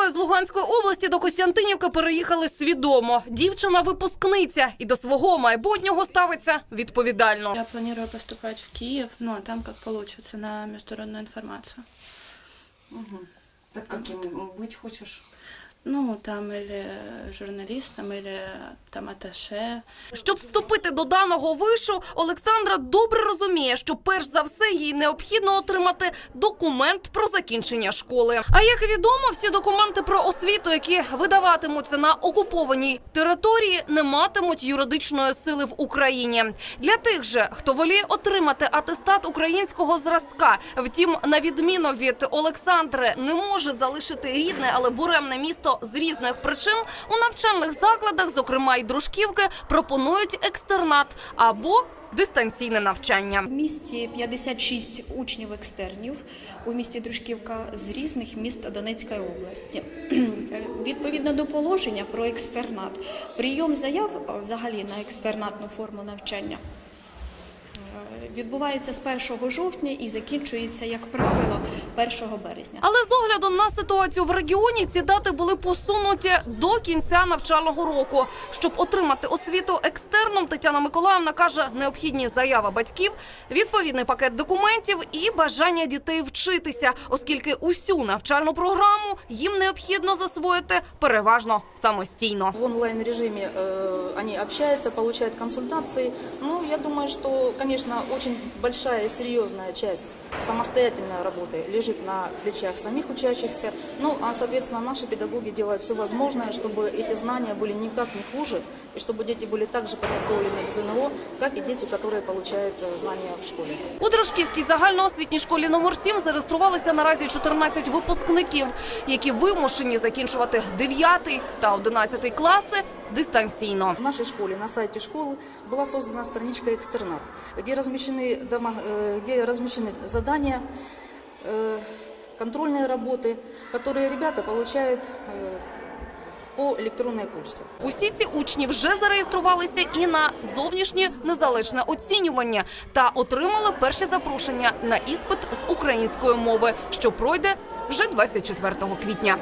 мамою з Луганської області до Костянтинівки переїхали свідомо. Дівчина випускниця і до свого майбутнього ставиться відповідально. Я планую поступати в Київ, ну а там як вийде на міжнародну інформацію. Угу. Так яким бути хочеш? Ну, там или журналистом, или там аташе. Щоб вступити до даного вишу, Олександра добре розуміє, що перш за все їй необхідно отримати документ про закінчення школи. А як відомо, всі документи про освіту, які видаватимуться на окупованій території, не матимуть юридичної сили в Україні. Для тих же, хто воліє отримати атестат українського зразка, втім, на відміну від Олександри, не може залишити рідне, але буремне місто з різних причин. У навчальних закладах, зокрема й дружківки, пропонують екстернат або дистанційне навчання. В місті 56 учнів екстернів у місті Дружківка з різних міст Донецької області. Відповідно до положення про екстернат, прийом заяв взагалі на екстернатну форму навчання відбувається з 1 жовтня і закінчується, як правило, 1 березня. Але з огляду на ситуацію в регіоні ці дати були посунуті до кінця навчального року. Щоб отримати освіту екстерном, Тетяна Миколаївна каже, необхідні заява батьків, відповідний пакет документів і бажання дітей вчитися, оскільки усю навчальну програму їм необхідно засвоїти переважно самостійно. В онлайн-режиме э, они общаются, получают консультации. Ну, я думаю, что, конечно, очень большая и серьезная часть самостоятельной работы лежит на плечах самих учащихся. Ну, а, соответственно, наши педагоги делают все возможное, чтобы эти знания были никак не хуже, и чтобы дети были также подготовлены к ЗНО, как и дети, которые получают э, знания в школе. У Дружківській загальноосвітній школі номер 7 зареєструвалися наразі 14 випускників, які вимушені закінчувати 9 та 11 класи дистанційно. В нашей школе, на сайте школы, была создана страничка «Экстернат», где размещены, дома, э, где размещены задания, э, контрольные работы, которые ребята получают э, по электронной почте. Усі ці учні вже зареєструвалися і на зовнішнє незалежне оцінювання та отримали перші запрошення на іспит з української мови, що пройде вже 24 квітня.